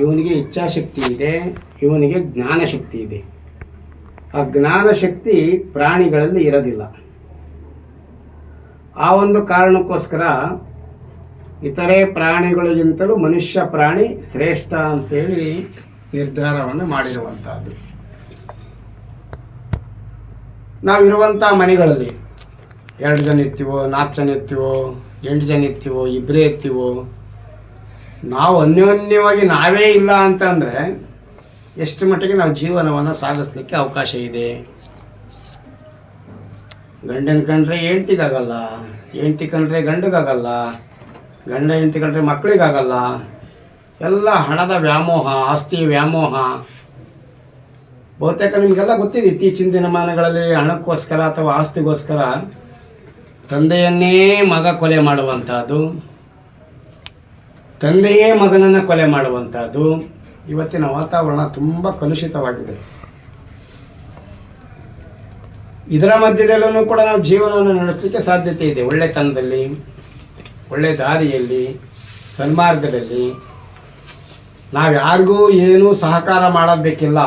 ಇವನಿಗೆ ಇಚ್ಛಾಶಕ್ತಿ ಇದೆ. ಇವನಿಗೆ ಜ್ಞಾನಶಕ್ತಿ ಇದೆ. ಆ ಜ್ಞಾನಶಕ್ತಿ ಪ್ರಾಣಿಗಳಲ್ಲಿ ಇರೋದಿಲ್ಲ. ಆ ಒಂದು ಕಾರಣಕ್ಕೋಸ್ಕರ ಇತರೆ ಪ್ರಾಣಿಗಳಿಗಿಂತಲೂ ಮನುಷ್ಯ ಪ್ರಾಣಿ ಶ್ರೇಷ್ಠ ಅಂತೇಳಿ ನಿರ್ಧಾರವನ್ನು ಮಾಡಿರುವಂತಹದ್ದು ನಾವಿರುವಂಥ ಮನೆಗಳಲ್ಲಿ ಎರಡು ಜನ ಇರ್ತೀವೋ, ನಾಲ್ಕು ಜನ ಇರ್ತೀವೋ, ಎಂಟು ಜನ ಇರ್ತೀವೋ, ಇಬ್ಬರೇ ಇರ್ತೀವೋ ನಾವು ಅನ್ಯೋನ್ಯವಾಗಿ ನಾವೇ ಇಲ್ಲ ಅಂತಂದರೆ ಎಷ್ಟು ಮಟ್ಟಿಗೆ ನಾವು ಜೀವನವನ್ನು ಸಾಗಿಸ್ಲಿಕ್ಕೆ ಅವಕಾಶ ಇದೆ? ಗಂಡನ ಕಂಡ್ರೆ ಹೆಂಡ್ತಿಗಾಗಲ್ಲ, ಹೆಂಡ್ತಿ ಕಂಡ್ರೆ ಗಂಡಗಾಗಲ್ಲ, ಗಂಡ ಹೆಂಡ್ತಿ ಕಂಡ್ರೆ ಮಕ್ಕಳಿಗಾಗಲ್ಲ, ಎಲ್ಲ ಹಣದ ವ್ಯಾಮೋಹ, ಆಸ್ತಿ ವ್ಯಾಮೋಹ. ಬಹುತೇಕ ನಿಮಗೆಲ್ಲ ಗೊತ್ತಿದೆ ಇತ್ತೀಚಿನ ದಿನಮಾನಗಳಲ್ಲಿ ಹಣಕ್ಕೋಸ್ಕರ ಅಥವಾ ಆಸ್ತಿಗೋಸ್ಕರ ತಂದೆಯನ್ನೇ ಮಗ ಕೊಲೆ ಮಾಡುವಂಥದ್ದು ತಂದೆಯೇ ಮಗನನ್ನು ಕೊಲೆ ಮಾಡುವಂಥದ್ದು ಇವತ್ತಿನ ವಾತಾವರಣ ತುಂಬ ಕಲುಷಿತವಾಗಿದೆ. ಇದರ ಮಧ್ಯದಲ್ಲೂ ಕೂಡ ನಾವು ಜೀವನವನ್ನು ನಡೆಸಲಿಕ್ಕೆ ಸಾಧ್ಯತೆ ಇದೆ. ಒಳ್ಳೆತನದಲ್ಲಿ, ಒಳ್ಳೆ ದಾರಿಯಲ್ಲಿ, ಸನ್ಮಾರ್ಗದಲ್ಲಿ ನಾವು ಯಾರಿಗೂ ಏನೂ ಸಹಕಾರ ಮಾಡೋದು ಬೇಕಿಲ್ಲ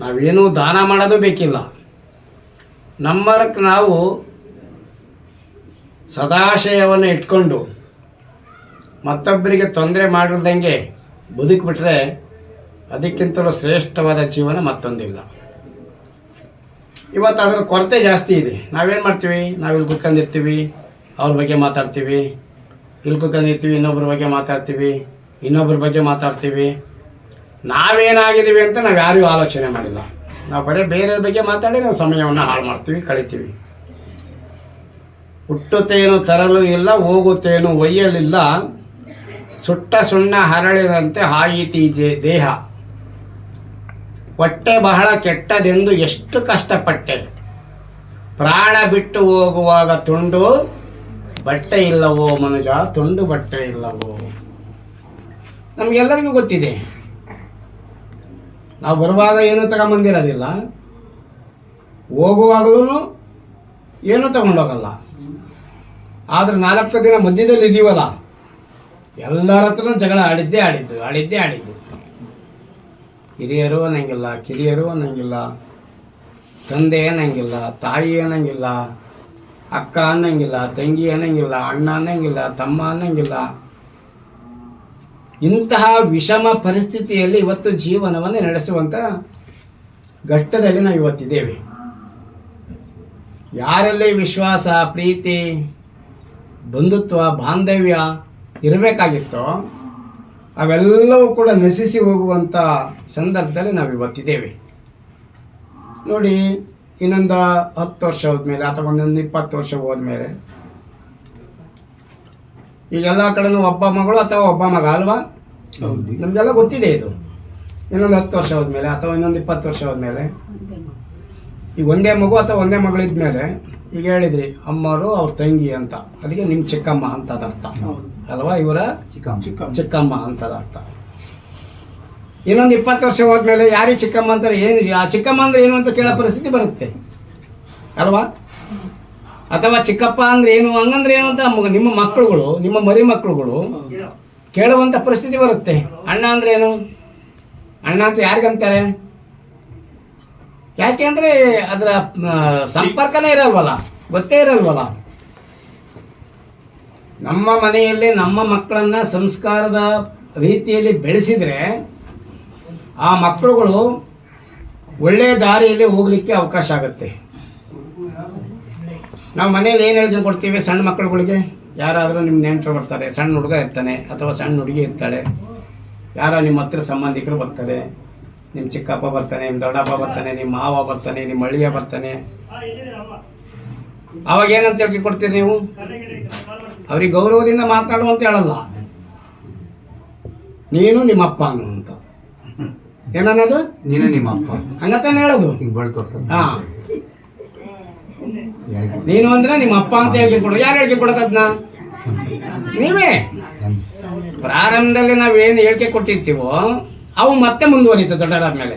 ನಾವೇನೂ ದಾನ ಮಾಡೋದು ಬೇಕಿಲ್ಲ. ನಮ್ಮದಕ್ಕೆ ನಾವು ಸದಾಶಯವನ್ನು ಇಟ್ಕೊಂಡು ಮತ್ತೊಬ್ಬರಿಗೆ ತೊಂದರೆ ಮಾಡಲ್ದಂಗೆ ಬದುಕಿಬಿಟ್ರೆ ಅದಕ್ಕಿಂತಲೂ ಶ್ರೇಷ್ಠವಾದ ಜೀವನ ಮತ್ತೊಂದಿಲ್ಲ. ಇವತ್ತು ಅದರ ಕೊರತೆ ಜಾಸ್ತಿ ಇದೆ. ನಾವೇನು ಮಾಡ್ತೀವಿ? ನಾವಿಲ್ಲಿ ಕುತ್ಕೊಂಡಿರ್ತೀವಿ, ಅವ್ರ ಬಗ್ಗೆ ಮಾತಾಡ್ತೀವಿ. ಇಲ್ಲಿ ಕುತ್ಕೊಂಡಿರ್ತೀವಿ ಇನ್ನೊಬ್ಬರ ಬಗ್ಗೆ ಮಾತಾಡ್ತೀವಿ ಇನ್ನೊಬ್ಬರ ಬಗ್ಗೆ ಮಾತಾಡ್ತೀವಿ. ನಾವೇನಾಗಿದ್ದೀವಿ ಅಂತ ನಾವು ಯಾರಿಗೂ ಆಲೋಚನೆ ಮಾಡಿಲ್ಲ. ನಾವು ಬರೀ ಬೇರೆಯವ್ರ ಬಗ್ಗೆ ಮಾತಾಡಿ ನಾವು ಸಮಯವನ್ನು ಹಾಳು ಮಾಡ್ತೀವಿ, ಕಳಿತೀವಿ. ಹುಟ್ಟುತ್ತೇನು ತರಲು ಇಲ್ಲ, ಹೋಗುತ್ತೇನು ಒಯ್ಯಲಿಲ್ಲ. ಸುಟ್ಟ ಸುಣ್ಣ ಹರಳಿದಂತೆ ಹಾಯಿತೀಜೆ ದೇಹ. ಹೊಟ್ಟೆ ಬಹಳ ಕೆಟ್ಟದೆಂದು ಎಷ್ಟು ಕಷ್ಟಪಟ್ಟೆ. ಪ್ರಾಣ ಬಿಟ್ಟು ಹೋಗುವಾಗ ತುಂಡು ಬಟ್ಟೆ ಇಲ್ಲವೋ ಮನುಜ, ತುಂಡು ಬಟ್ಟೆ ಇಲ್ಲವೋ? ನಮಗೆಲ್ಲರಿಗೂ ಗೊತ್ತಿದೆ. ನಾವು ಬರುವಾಗ ಏನೂ ತಗೊಂಬಂದಿರೋದಿಲ್ಲ. ಹೋಗುವಾಗಲೂ ಏನೂ ತಗೊಂಡೋಗಲ್ಲ. ಆದ್ರೆ ನಾಲ್ಕು ದಿನ ಮಧ್ಯದಲ್ಲಿ ಇದೀವಲ್ಲ ಎಲ್ಲರ ಹತ್ರನೂ ಜಗಳ ಆಡಿದ್ದೇ ಆಡಿದ್ದು ಆಡಿದ್ದೇ ಆಡಿದ್ದು. ಹಿರಿಯರು ಅನ್ನಂಗಿಲ್ಲ, ಕಿರಿಯರು ಅನ್ನಂಗಿಲ್ಲ, ತಂದೆ ಅನ್ನಂಗಿಲ್ಲ, ತಾಯಿ ಅನ್ನಂಗಿಲ್ಲ, ಅಕ್ಕ ಅನ್ನಂಗಿಲ್ಲ, ತಂಗಿ ಅನ್ನಂಗಿಲ್ಲ, ಅಣ್ಣ ಅನ್ನಂಗಿಲ್ಲ, ತಮ್ಮ ಅನ್ನಂಗಿಲ್ಲ. ಇಂತಹ ವಿಷಮ ಪರಿಸ್ಥಿತಿಯಲ್ಲಿ ಇವತ್ತು ಜೀವನವನ್ನು ನಡೆಸುವಂಥ ಘಟ್ಟದಲ್ಲಿ ನಾವು ಇವತ್ತಿದ್ದೇವೆ. ಯಾರಲ್ಲಿ ವಿಶ್ವಾಸ, ಪ್ರೀತಿ, ಬಂಧುತ್ವ, ಬಾಂಧವ್ಯ ಇರಬೇಕಾಗಿತ್ತೋ ಅವೆಲ್ಲವೂ ಕೂಡ ನಶಿಸಿ ಹೋಗುವಂಥ ಸಂದರ್ಭದಲ್ಲಿ ನಾವು ಇವತ್ತಿದ್ದೇವೆ. ನೋಡಿ ಇನ್ನೊಂದು ಹತ್ತು ವರ್ಷ ಹೋದ್ಮೇಲೆ ಅಥವಾ ಒಂದೊಂದು ಇಪ್ಪತ್ತು ವರ್ಷ ಹೋದ್ಮೇಲೆ ಈಗ ಎಲ್ಲ ಕಡೆನೂ ಒಬ್ಬ ಮಗಳು ಅಥವಾ ಒಬ್ಬ ಮಗ ಅಲ್ವಾ? ನಮಗೆಲ್ಲ ಗೊತ್ತಿದೆ ಇದು. ಇನ್ನೊಂದು ಹತ್ತು ವರ್ಷ ಹೋದ್ಮೇಲೆ ಅಥವಾ ಇನ್ನೊಂದು ಇಪ್ಪತ್ತು ವರ್ಷ ಹೋದ್ಮೇಲೆ ಈಗ ಒಂದೇ ಮಗು ಅಥವಾ ಒಂದೇ ಮಗಳಿದ್ಮೇಲೆ ಈಗ ಹೇಳಿದ್ರಿ ಅಮ್ಮರು ಅವ್ರ ತಂಗಿ ಅಂತ. ಅದಕ್ಕೆ ನಿಮ್ಮ ಚಿಕ್ಕಮ್ಮ ಅಂತ ಅರ್ಥ ಅಲ್ವಾ ಇವರ? ಚಿಕ್ಕಮ್ಮ. ಚಿಕ್ಕಮ್ಮ. ಅಂತದ ಅರ್ಥ. ಇನ್ನೊಂದು ಇಪ್ಪತ್ತು ವರ್ಷ ಹೋದ್ಮೇಲೆ ಯಾರೇ ಚಿಕ್ಕಮ್ಮ ಅಂತಾರೆ ಏನು? ಆ ಚಿಕ್ಕಮ್ಮ ಅಂದ್ರೆ ಏನು ಅಂತ ಕೇಳೋ ಪರಿಸ್ಥಿತಿ ಬರುತ್ತೆ. ಅಲ್ವಾ? ಅಥವಾ ಚಿಕ್ಕಪ್ಪ ಅಂದ್ರೆ ಏನು? ಹಂಗಂದ್ರೆ ಏನು ಅಂತ ನಿಮ್ಮ ಮಕ್ಕಳುಗಳು ನಿಮ್ಮ ಮರಿ ಮಕ್ಕಳುಗಳು ಕೇಳುವಂಥ ಪರಿಸ್ಥಿತಿ ಬರುತ್ತೆ. ಅಣ್ಣ ಅಂದ್ರೆ ಏನು? ಅಣ್ಣ ಅಂತ ಯಾರಿಗಂತಾರೆ? ಯಾಕೆ ಅಂದರೆ ಅದರ ಸಂಪರ್ಕನೇ ಇರಲ್ವಲ್ಲ. ಗೊತ್ತೇ ಇರಲ್ವಲ್ಲ. ನಮ್ಮ ಮನೆಯಲ್ಲಿ ನಮ್ಮ ಮಕ್ಕಳನ್ನ ಸಂಸ್ಕಾರದ ರೀತಿಯಲ್ಲಿ ಬೆಳೆಸಿದರೆ ಆ ಮಕ್ಕಳುಗಳು ಒಳ್ಳೆಯ ದಾರಿಯಲ್ಲಿ ಹೋಗಲಿಕ್ಕೆ ಅವಕಾಶ ಆಗುತ್ತೆ. ನಾವು ಮನೇಲಿ ಏನು ಹೇಳ್ಕೊಂಡು ಕೊಡ್ತೀವಿ? ಸಣ್ಣ ಮಕ್ಕಳುಗಳಿಗೆ? ಯಾರಾದರೂ ನಿಮ್ಮ ನೆಂಟರು ಬರ್ತಾರೆ, ಸಣ್ಣ ಹುಡುಗ ಇರ್ತಾನೆ ಅಥವಾ ಸಣ್ಣ ಹುಡುಗಿ ಇರ್ತಾಳೆ. ಯಾರೋ ನಿಮ್ಮ ಹತ್ರ ಸಂಬಂಧಿಕರು ಬರ್ತಾರೆ ನಿಮ್ಮ ಚಿಕ್ಕಪ್ಪ ಬರ್ತಾನೆ ನಿಮ್ಮ ದೊಡ್ಡಪ್ಪ ಬರ್ತಾನೆ ನಿಮ್ಮ ಮಾವ ಬರ್ತಾನೆ ನಿಮ್ಮ ಅಳಿಯ ಬರ್ತಾನೆ. ಅವಾಗ ಏನಂತ ಹೇಳಿ ಕೊಡ್ತೀರಿ ನೀವು? ಅವ್ರಿಗೆ ಗೌರವದಿಂದ ಮಾತಾಡು ಅಂತ ಹೇಳಲ್ಲ. ನೀನು ನಿಮ್ಮ ಅಪ್ಪ ಅನ್ನು ಅಂತ ಏನನ್ನೋದು? ನೀನು ನಿಮ್ಮಪ್ಪ. ಹಂಗತಾನೆ ಹೇಳೋದು. ಈಗ ಬಳ್ಳಿ ತೋರ್ಸ ಹಾ. ನೀನು ಅಂದ್ರೆ ನಿಮ್ಮ ಅಪ್ಪ ಅಂತ ಹೇಳಿಕೆ ಕೊಡು. ಯಾರು ಹೇಳಿಕೆ ಕೊಡೋದದ್ನ? ನೀವೇ. ಪ್ರಾರಂಭದಲ್ಲಿ ನಾವೇನು ಹೇಳಿಕೆ ಕೊಟ್ಟಿರ್ತೀವೋ ಅವು ಮತ್ತೆ ಮುಂದುವರಿತು ದೊಡ್ಡದಾದ್ಮೇಲೆ.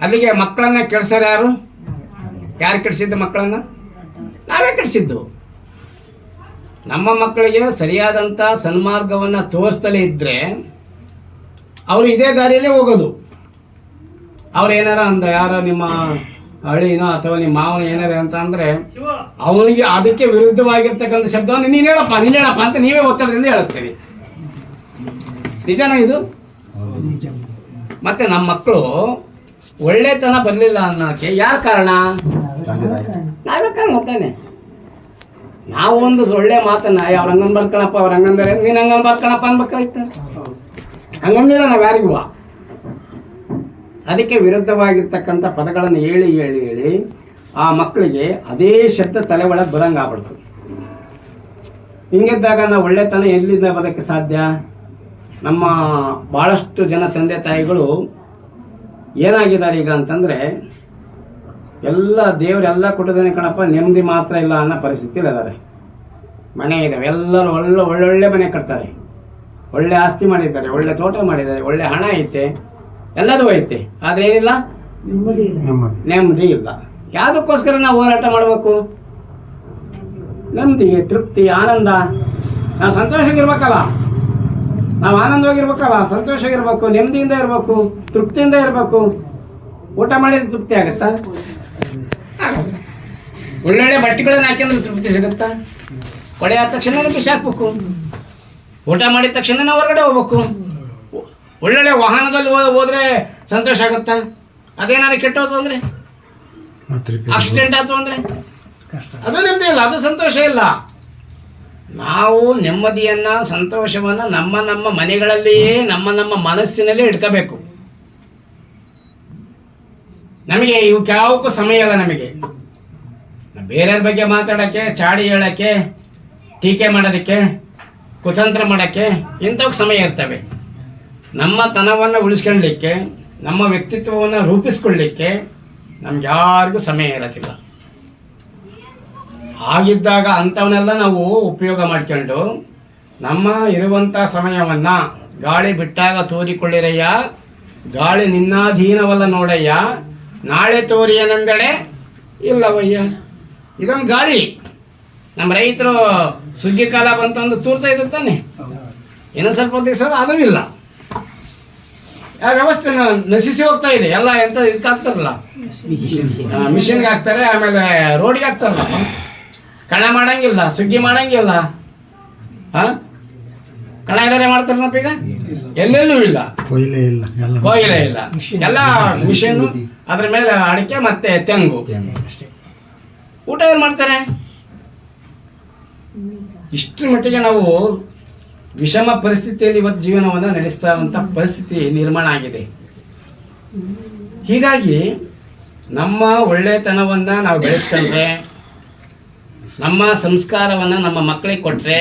ಅಲ್ಲಿಗೆ ಮಕ್ಕಳನ್ನ ಕೆಡ್ಸೋರು ಯಾರು? ಯಾರು ಕೆಡಿಸಿದ್ದು ಮಕ್ಕಳನ್ನ? ನಾವೇ ಕಟ್ಸಿದ್ದು. ನಮ್ಮ ಮಕ್ಕಳಿಗೆ ಸರಿಯಾದಂಥ ಸನ್ಮಾರ್ಗವನ್ನು ತೋರಿಸ್ತಲೇ ಇದ್ದರೆ ಅವರು ಇದೇ ದಾರಿಯಲ್ಲೇ ಹೋಗೋದು. ಅವ್ರು ಏನಾರ ಅಂದ, ಯಾರ ನಿಮ್ಮ ಹಳ್ಳಿನೋ ಅಥವಾ ನಿಮ್ಮ ಮಾವನ ಏನಾರ ಅಂತ ಅಂದರೆ ಅವನಿಗೆ ಅದಕ್ಕೆ ವಿರುದ್ಧವಾಗಿರ್ತಕ್ಕಂಥ ಶಬ್ದವನ್ನು ನೀನು ಹೇಳಪ್ಪ ನೀನು ಹೇಳಪ್ಪ ಅಂತ ನೀವೇ ಒತ್ತಡದಿಂದ ಹೇಳಿಸ್ತೀವಿ ನಿಜನಾ ಇದು? ಮತ್ತೆ ನಮ್ಮ ಮಕ್ಕಳು ಒಳ್ಳೆತನ ಬರಲಿಲ್ಲ ಅನ್ನೋಕ್ಕೆ ಯಾರು ಕಾರಣ? ಕಾರಣ ತಾನೆ ನಾವು ಒಂದು ಸೊಳ್ಳೆ ಮಾತನ್ನ, ಅವ್ರ ಹಂಗನ್ ಬರ್ಕಣಪ್ಪ ಅವ್ರ ಹಂಗಂದರೆ ನೀನು ಹಂಗನ್ ಬರ್ಕಣಪ್ಪ ಅನ್ಬೇಕಾಯ್ತ. ಹಂಗಂದಿಲ್ಲ ನಾವು ಯಾರಿಗೂ. ಅದಕ್ಕೆ ವಿರುದ್ಧವಾಗಿರ್ತಕ್ಕಂಥ ಪದಗಳನ್ನು ಹೇಳಿ ಹೇಳಿ ಹೇಳಿ ಆ ಮಕ್ಕಳಿಗೆ ಅದೇ ಶಬ್ದ ತಲೆ ಒಳಗೆ ಬರಂಗೆ ಆಗ್ಬಿಡ್ತು. ಹಿಂಗಿದ್ದಾಗ ನಾವು ಒಳ್ಳೆತನ ಎಲ್ಲಿಂದ ಬರೋಕ್ಕೆ ಸಾಧ್ಯ? ನಮ್ಮ ಭಾಳಷ್ಟು ಜನ ತಂದೆ ತಾಯಿಗಳು ಏನಾಗಿದ್ದಾರೆ ಈಗ ಅಂತಂದರೆ ಎಲ್ಲ ದೇವ್ರು ಎಲ್ಲ ಕೊಟ್ಟಿದ್ದಾನೆ ಕಣಪ್ಪ ನೆಮ್ಮದಿ ಮಾತ್ರ ಇಲ್ಲ ಅನ್ನೋ ಪರಿಸ್ಥಿತಿಲಿ ಇದ್ದಾರೆ. ಮನೆ ಇದ್ದಾವೆ ಎಲ್ಲರೂ ಒಳ್ಳೆ ಒಳ್ಳೊಳ್ಳೆ ಮನೆ ಕಟ್ತಾರೆ. ಒಳ್ಳೆ ಆಸ್ತಿ ಮಾಡಿದ್ದಾರೆ ಒಳ್ಳೆ ತೋಟ ಮಾಡಿದ್ದಾರೆ ಒಳ್ಳೆ ಹಣ ಐತೆ ಎಲ್ಲದೂ ಐತೆ. ಆದರೆ ಏನಿಲ್ಲ? ನೆಮ್ಮದಿ ಇಲ್ಲ. ಯಾವುದಕ್ಕೋಸ್ಕರ ನಾವು ಹೋರಾಟ ಮಾಡಬೇಕು? ನೆಮ್ಮದಿ ತೃಪ್ತಿ ಆನಂದ. ನಾವು ಸಂತೋಷವಾಗಿರ್ಬೇಕಲ್ಲ. ನಾವು ಆನಂದವಾಗಿರ್ಬೇಕಲ್ಲ ಸಂತೋಷವಾಗಿರ್ಬೇಕು ನೆಮ್ಮದಿಯಿಂದ ಇರಬೇಕು ತೃಪ್ತಿಯಿಂದ ಇರಬೇಕು. ಊಟ ಮಾಡಿದ್ರೆ ತೃಪ್ತಿ ಆಗುತ್ತಾ? ಆಗಲ್ಲ. ಒಳ್ಳೊಳ್ಳೆ ಬಟ್ಟೆಗಳನ್ನ ಹಾಕಿದ್ರೆ ತೃಪ್ತಿ ಸಿಗುತ್ತಾ? ಕೊಳೆ ಆದ ತಕ್ಷಣ ಖುಷಿ ಹಾಕ್ಬೇಕು ಊಟ ಮಾಡಿದ ತಕ್ಷಣ ನಾವು ಹೊರಗಡೆ ಹೋಗ್ಬೇಕು. ಒಳ್ಳೊಳ್ಳೆ ವಾಹನದಲ್ಲಿ ಹೋದ್ರೆ ಸಂತೋಷ ಆಗುತ್ತಾ? ಅದೇನಾರು ಕೆಟ್ಟೋದು ಅಂದ್ರೆ? ಆಕ್ಸಿಡೆಂಟ್ ಆಯ್ತು ಅಂದ್ರೆ? ಅದು ನೆಮ್ಮದಿ ಇಲ್ಲ ಅದು ಸಂತೋಷ ಇಲ್ಲ. ನಾವು ನೆಮ್ಮದಿಯನ್ನ ಸಂತೋಷವನ್ನ ನಮ್ಮ ನಮ್ಮ ಮನೆಗಳಲ್ಲಿಯೇ ನಮ್ಮ ನಮ್ಮ ಮನಸ್ಸಿನಲ್ಲೇ ಇಟ್ಕೋಬೇಕು. ನಮಗೆ ಇವಕ್ಕೆ ಯಾವಕ್ಕೂ ಸಮಯ ಇಲ್ಲ ನಮಗೆ. ಬೇರೆಯವ್ರ ಬಗ್ಗೆ ಮಾತಾಡೋಕ್ಕೆ, ಚಾಡಿ ಹೇಳೋಕ್ಕೆ, ಟೀಕೆ ಮಾಡೋದಕ್ಕೆ, ಕುತಂತ್ರ ಮಾಡೋಕ್ಕೆ ಇಂಥವಕ್ಕೆ ಸಮಯ ಇರ್ತವೆ. ನಮ್ಮ ತನವನ್ನು ಉಳಿಸ್ಕೊಳ್ಳಲಿಕ್ಕೆ ನಮ್ಮ ವ್ಯಕ್ತಿತ್ವವನ್ನು ರೂಪಿಸ್ಕೊಳ್ಳಿಕ್ಕೆ ನಮ್ಗೆ ಯಾರಿಗೂ ಸಮಯ ಇರೋದಿಲ್ಲ. ಆಗಿದ್ದಾಗ ಅಂಥವನ್ನೆಲ್ಲ ನಾವು ಉಪಯೋಗ ಮಾಡ್ಕೊಂಡು ನಮ್ಮ ಇರುವಂಥ ಸಮಯವನ್ನು ಗಾಳಿ ಬಿಟ್ಟಾಗ ತೋರಿಕೊಳ್ಳಿರಯ್ಯ, ಗಾಳಿ ನಿನ್ನಾಧೀನವಲ್ಲ ನೋಡಯ್ಯ ನಾಳೆ ತೋರಿ ಏನಂದಡೆ? ಇಲ್ಲವಯ್ಯ. ಇದೊಂದು ಗಾಳಿ. ನಮ್ಮ ರೈತರು ಸುಗ್ಗಿ ಕಾಲ ಬಂತಂದು ತೂರ್ತಾ ಇದ್ರು ತಾನೆ. ಇನ್ನು ಸ್ವಲ್ಪ ದಿವಸ ಅದೂ ಇಲ್ಲ. ಆ ವ್ಯವಸ್ಥೆ ನಶಿಸಿ ಹೋಗ್ತಾ ಇದೆ. ಎಲ್ಲ ಎಂತ ಇದಕ್ಕೆ ಹಾಕ್ತಾರಲ್ಲ? ಮಿಷಿನ್ಗೆ ಹಾಕ್ತಾರೆ ಆಮೇಲೆ ರೋಡಿಗೆ ಹಾಕ್ತಾರಲ್ಲ? ಕಣ ಮಾಡಂಗಿಲ್ಲ ಸುಗ್ಗಿ ಮಾಡಂಗಿಲ್ಲ. ಹಾ ಕಣ ಎಲ್ಲಾರೆ ಮಾಡ್ತಾರಲ್ಲಪ್ಪ ಈಗ? ಎಲ್ಲೆಲ್ಲೂ ಇಲ್ಲ. ಕೊಯ್ಲೆ ಇಲ್ಲ ಎಲ್ಲ ಹೋಗಿಲ್ಲ ಇಲ್ಲ. ಎಲ್ಲ ಮಿಷನ್. ಅದ್ರ ಮೇಲೆ ಅಡಿಕೆ ಮತ್ತೆ ತೆಂಗು. ಊಟ ಏನು ಮಾಡ್ತಾರೆ? ಇಷ್ಟರ ಮಟ್ಟಿಗೆ ನಾವು ವಿಷಮ ಪರಿಸ್ಥಿತಿಯಲ್ಲಿ ಇವತ್ತು ಜೀವನವನ್ನು ನಡೆಸ್ತಾ ಪರಿಸ್ಥಿತಿ ನಿರ್ಮಾಣ ಆಗಿದೆ. ಹೀಗಾಗಿ ನಮ್ಮ ಒಳ್ಳೆತನವನ್ನು ನಾವು ಬೆಳೆಸ್ಕೊಂಡ್ರೆ ನಮ್ಮ ಸಂಸ್ಕಾರವನ್ನು ನಮ್ಮ ಮಕ್ಕಳಿಗೆ ಕೊಟ್ಟರೆ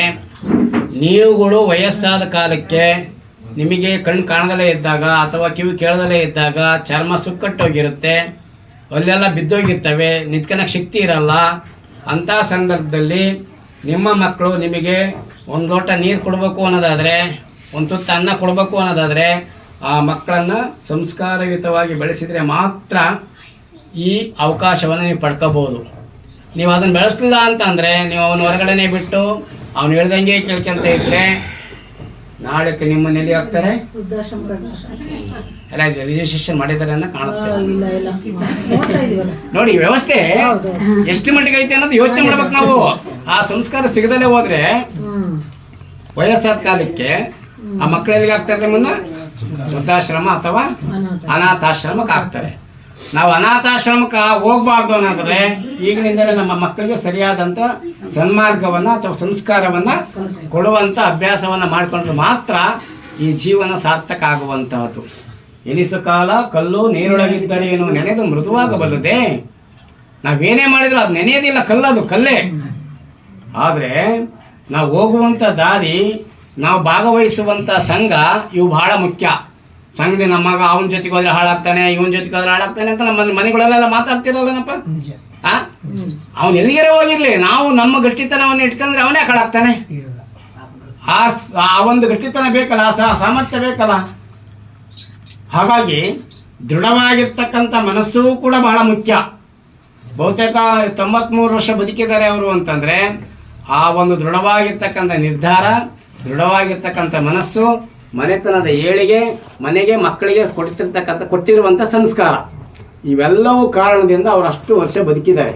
ನೀವುಗಳು ವಯಸ್ಸಾದ ಕಾಲಕ್ಕೆ ನಿಮಗೆ ಕಣ್ಣು ಕಾಣದಲ್ಲೇ ಇದ್ದಾಗ ಅಥವಾ ಕಿವಿ ಕೇಳದಲ್ಲೇ ಇದ್ದಾಗ ಚರ್ಮ ಸುಕ್ಕಟ್ಟೋಗಿರುತ್ತೆ ಅಲ್ಲೆಲ್ಲ ಬಿದ್ದೋಗಿರ್ತವೆ ನಿಂತ್ಕೊಳಕ್ಕೆ ಶಕ್ತಿ ಇರಲ್ಲ. ಅಂಥ ಸಂದರ್ಭದಲ್ಲಿ ನಿಮ್ಮ ಮಕ್ಕಳು ನಿಮಗೆ ಒಂದು ಲೋಟ ನೀರು ಕೊಡಬೇಕು ಅನ್ನೋದಾದರೆ, ಒಂದು ತುತ್ತು ಅನ್ನ ಕೊಡಬೇಕು ಅನ್ನೋದಾದರೆ ಆ ಮಕ್ಕಳನ್ನು ಸಂಸ್ಕಾರಯುತವಾಗಿ ಬೆಳೆಸಿದರೆ ಮಾತ್ರ ಈ ಅವಕಾಶವನ್ನು ನೀವು ಪಡ್ಕೋಬೋದು ನೀವು ಅದನ್ನು ಬೆಳೆಸಲಿಲ್ಲ ಅಂತ ನೀವು ಅವನು ಹೊರಗಡೆನೇ ಬಿಟ್ಟು ಅವ್ನು ಹೇಳ್ದಂಗೆ ಕೇಳ್ಕೊಂತ ಇದ್ರೆ ನಾಳೆಕ್ಕೆ ನಿಮ್ಮನ್ನ ಎಲ್ಲಿ ಹಾಕ್ತಾರೆ ಎಲ್ಲ ರಿಜಿಸ್ಟ್ರೇಷನ್ ಮಾಡಿದ್ದಾರೆ ಅಂತ ಕಾಣುತ್ತೆ. ನೋಡಿ ವ್ಯವಸ್ಥೆ. ಎಷ್ಟು ಮಟ್ಟಿಗೆ ಐತೆ ಅನ್ನೋದು ಯೋಚನೆ ಮಾಡ್ಬೇಕು ನಾವು. ಆ ಸಂಸ್ಕಾರ ಸಿಗದಲ್ಲೇ ಹೋದ್ರೆ ವಯಸ್ಸಾದ ಕಾಲಕ್ಕೆ ಆ ಮಕ್ಕಳು ಎಲ್ಲಿಗೆ ಹಾಕ್ತಾರೆ ನಿಮ್ಮನ್ನ? ವೃದ್ಧಾಶ್ರಮ ಅಥವಾ ಅನಾಥಾಶ್ರಮಕ್ಕೆ ಹಾಕ್ತಾರೆ ನಾವು ಅನಾಥಾಶ್ರಮಕ್ಕೆ ಹೋಗ್ಬಾರ್ದು ಅನ್ನೋದ್ರೆ ಈಗಿನಿಂದಲೇ ನಮ್ಮ ಮಕ್ಕಳಿಗೆ ಸರಿಯಾದಂಥ ಸನ್ಮಾರ್ಗವನ್ನು ಅಥವಾ ಸಂಸ್ಕಾರವನ್ನು ಕೊಡುವಂಥ ಅಭ್ಯಾಸವನ್ನು ಮಾಡಿಕೊಂಡ್ರೆ ಮಾತ್ರ ಈ ಜೀವನ ಸಾರ್ಥಕ ಆಗುವಂಥದ್ದು. ಎನಿಸು ಕಾಲ ಕಲ್ಲು ನೀರೊಳಗಿದ್ದರೇನು ನೆನೆದು ಮೃದುವಾಗಬಲ್ಲದೆ? ನಾವೇನೇ ಮಾಡಿದ್ರು ಅದು ನೆನೆಯೋದಿಲ್ಲ, ಕಲ್ಲದು, ಕಲ್ಲೇ. ಆದರೆ ನಾವು ಹೋಗುವಂಥ ದಾರಿ, ನಾವು ಭಾಗವಹಿಸುವಂಥ ಸಂಘ ಇವು ಬಹಳ ಮುಖ್ಯ. ಸಂಘದಿಂದ ನಮ್ಮ ಮಗ ಅವನ ಜೊತೆಗೆ ಹೋದ್ರೆ ಹಾಳಾಗ್ತಾನೆ ಇವನ ಜೊತೆಗೆ ಹೋದ್ರೆ ಹಾಳಾಗ್ತಾನೆ ಅಂತ ನಮ್ಮ ಮನೆಗಳಲ್ಲೆಲ್ಲ ಮಾತಾಡ್ತಿರಲ್ಲನಪ್ಪ ಆ? ಅವ್ನು ಎಲ್ಲಿಗೆ ಹೋಗಿರ್ಲಿ ನಾವು ನಮ್ಮ ಗಟ್ಟಿತನವನ್ನ ಇಟ್ಕೊಂಡ್ರೆ ಅವನೇ ಹಾಳಾಗ್ತಾನೆ. ಆ ಒಂದು ಗಟ್ಟಿತನ ಬೇಕಲ್ಲ ಆ ಸಾಮರ್ಥ್ಯ ಬೇಕಲ್ಲ. ಹಾಗಾಗಿ ದೃಢವಾಗಿರ್ತಕ್ಕಂಥ ಮನಸ್ಸು ಕೂಡ ಬಹಳ ಮುಖ್ಯ. ಬಹುತೇಕ ತೊಂಬತ್ಮೂರು ವರ್ಷ ಬದುಕಿದ್ದಾರೆ ಅವರು ಅಂತಂದರೆ ಆ ಒಂದು ದೃಢವಾಗಿರ್ತಕ್ಕಂಥ ನಿರ್ಧಾರ ದೃಢವಾಗಿರ್ತಕ್ಕಂಥ ಮನಸ್ಸು ಮನೆತನದ ಏಳಿಗೆ ಮನೆಗೆ ಮಕ್ಕಳಿಗೆ ಕೊಡ್ತಿರ್ತಕ್ಕಂಥ ಕೊಟ್ಟಿರುವಂಥ ಸಂಸ್ಕಾರ. ಇವೆಲ್ಲವೂ ಕಾರಣದಿಂದ ಅವರಷ್ಟು ವರ್ಷ ಬದುಕಿದ್ದಾರೆ.